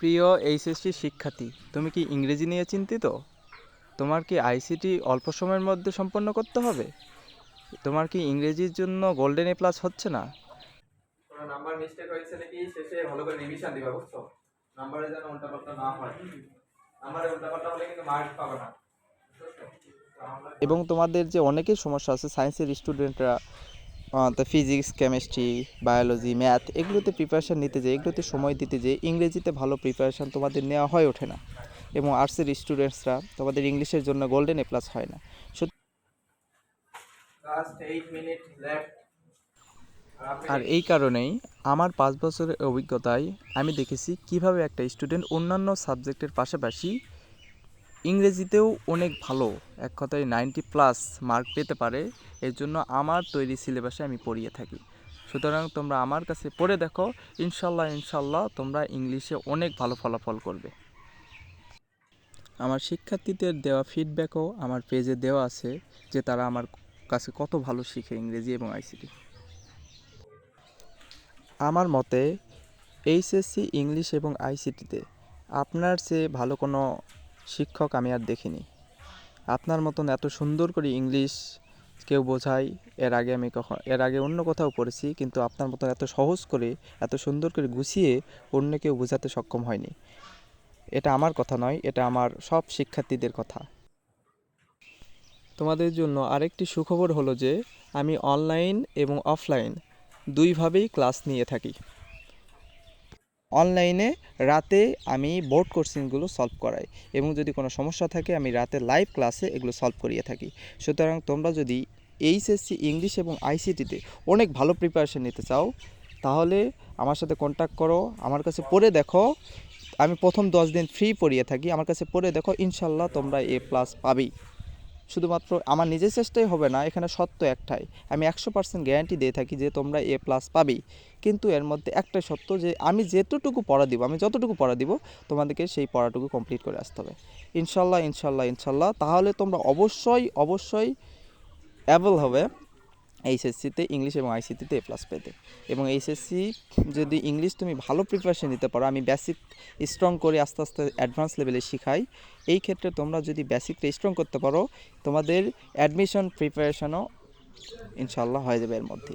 প্রিয় এইচএসসি শিক্ষার্থী তুমি কি ইংরেজি নিয়ে চিন্তিত? তোমার কি আইসিটি অল্প সময়ের মধ্যে সম্পন্ন করতে হবে? তোমার কি ইংরেজির জন্য গোল্ডেন এ প্লাস হচ্ছে না? কোনো নাম্বার মিস্টেক হয়েছে নাকি? শেষে ভালো করে রিভিশন দিবা বুঝছ? নাম্বারে যেন উল্টাপাল্টা না হয়। নাম্বারে উল্টাপাল্টা হলে কিন্তু মার্ক পাবে না। আমরা এবং তোমাদের যে অনেকের সমস্যা আছে সায়েন্সের স্টুডেন্টরা তো ফিজিক্স কেমিস্ট্রি বায়োলজি ম্যাথ এগুলোতে প্রিপারেশান নিতে যে এগুলোতে সময় দিতে যে ইংরেজিতে ভালো প্রিপারেশান তোমাদের নেওয়া হয়ে ওঠে না। এবং আর্টসের স্টুডেন্টসরা তোমাদের ইংলিশের জন্য গোল্ডেন এ প্লাস হয় না। আর এই কারণেই আমার পাঁচ বছরের অভিজ্ঞতায় আমি দেখেছি কীভাবে একটা স্টুডেন্ট অন্যান্য সাবজেক্টের পাশাপাশি ইংরেজিতেও অনেক ভালো। এক কথায় নাইনটি প্লাস মার্ক পেতে পারে। এর জন্য আমার তৈরি সিলেবাসে আমি পড়িয়ে থাকি। সুতরাং তোমরা আমার কাছে পড়ে দেখো। ইনশাল্লাহ ইনশাল্লাহ তোমরা ইংলিশে অনেক ভালো ফলাফল করবে। আমার শিক্ষার্থীদের দেওয়া ফিডব্যাকও আমার পেজে দেওয়া আছে যে তারা আমার কাছে কত ভালো শিখে ইংরেজি এবং আইসিটি আমার মতে এইচএসসি ইংলিশ এবং আইসিটিতে আপনার চেয়ে ভালো কোনো শিক্ষক আমি আর দেখিনি। আপনার মতন এত সুন্দর করে ইংলিশ কেউ বোঝায়, এর আগে আমি কখন এর আগে অন্য কোথাও পড়েছি, কিন্তু আপনার মতন এত সহজ করে, এত সুন্দর করে গুছিয়ে অন্য কেউ বোঝাতে সক্ষম হয়নি। এটা আমার কথা নয়, এটা আমার সব শিক্ষার্থীদের কথা। তোমাদের জন্য আরেকটি সুখবর হলো যে, আমি অনলাইন এবং অফলাইন দুইভাবেই ক্লাস নিয়ে থাকি। অনলাইনে রাতে আমি বোর্ড কোশ্চেনগুলো সলভ করাই এবং যদি কোনো সমস্যা থাকে আমি রাতে লাইভ ক্লাসে এগুলো সলভ করিয়ে থাকি। সুতরাং তোমরা যদি এইচএসসি ইংলিশ এবং আইসিটিতে অনেক ভালো প্রিপারেশন নিতে চাও, তাহলে আমার সাথে কন্ট্যাক্ট করো, আমার কাছে পড়ে দেখো। আমি প্রথম দশ দিন ফ্রি পড়িয়ে থাকি, আমার কাছে পড়ে দেখো, ইনশাল্লাহ তোমরা এ প্লাস পাবেই। শুধুমাত্র আমার নিজের চেষ্টাই হবে না, এখানে সত্য একটাই। আমি একশো পার্সেন্ট গ্যারান্টি দিয়ে থাকি যে তোমরা এ প্লাস পাবেই। কিন্তু এর মধ্যে একটাই সত্য যে আমি যেতটুকু পড়া দিব, আমি যতটুকু পড়া দিব, তোমাদেরকে সেই পড়াটুকু কমপ্লিট করে আসতে হবে। ইনশাল্লাহ ইনশাল্লাহ ইনশাল্লাহ। তাহলে তোমরা অবশ্যই অবশ্যই অ্যাবল হবে। এইচএসসিতে ইংলিশ এবং আইসিটিতে এ প্লাস পেতে। এবং এইচএসসি যদি ইংলিশ তুমি ভালো প্রিপারেশন নিতে পারো, আমি বেসিক স্ট্রং করে আস্তে আস্তে অ্যাডভান্স লেভেলে শিখাই, এই ক্ষেত্রে তোমরা যদি বেসিকটা স্ট্রং করতে পারো, তোমাদের অ্যাডমিশন প্রিপারেশনও ইনশাল্লাহ হয়ে যাবে এর মধ্যে।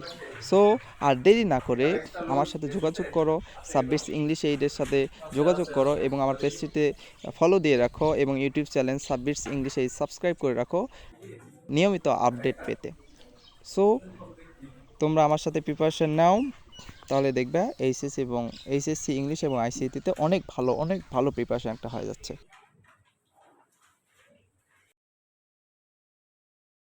সো আর দেরি না করে আমার সাথে যোগাযোগ করো সাব্বিশ ইংলিশ এইডের সাথে যোগাযোগ করো এবং আমার পেজটিতে ফলো দিয়ে রাখো এবং ইউটিউব চ্যানেল সাব্বিশ ইংলিশ এই সাবস্ক্রাইব করে রাখো, নিয়মিত আপডেট পেতে। সো তোমরা আমার সাথে প্রিপারেশান নাও। তাহলে দেখবে এইচএস এবং এইচএসসি ইংলিশ এবং আইসিটিতে অনেক ভালো অনেক ভালো প্রিপারেশান একটা হয়ে যাচ্ছে।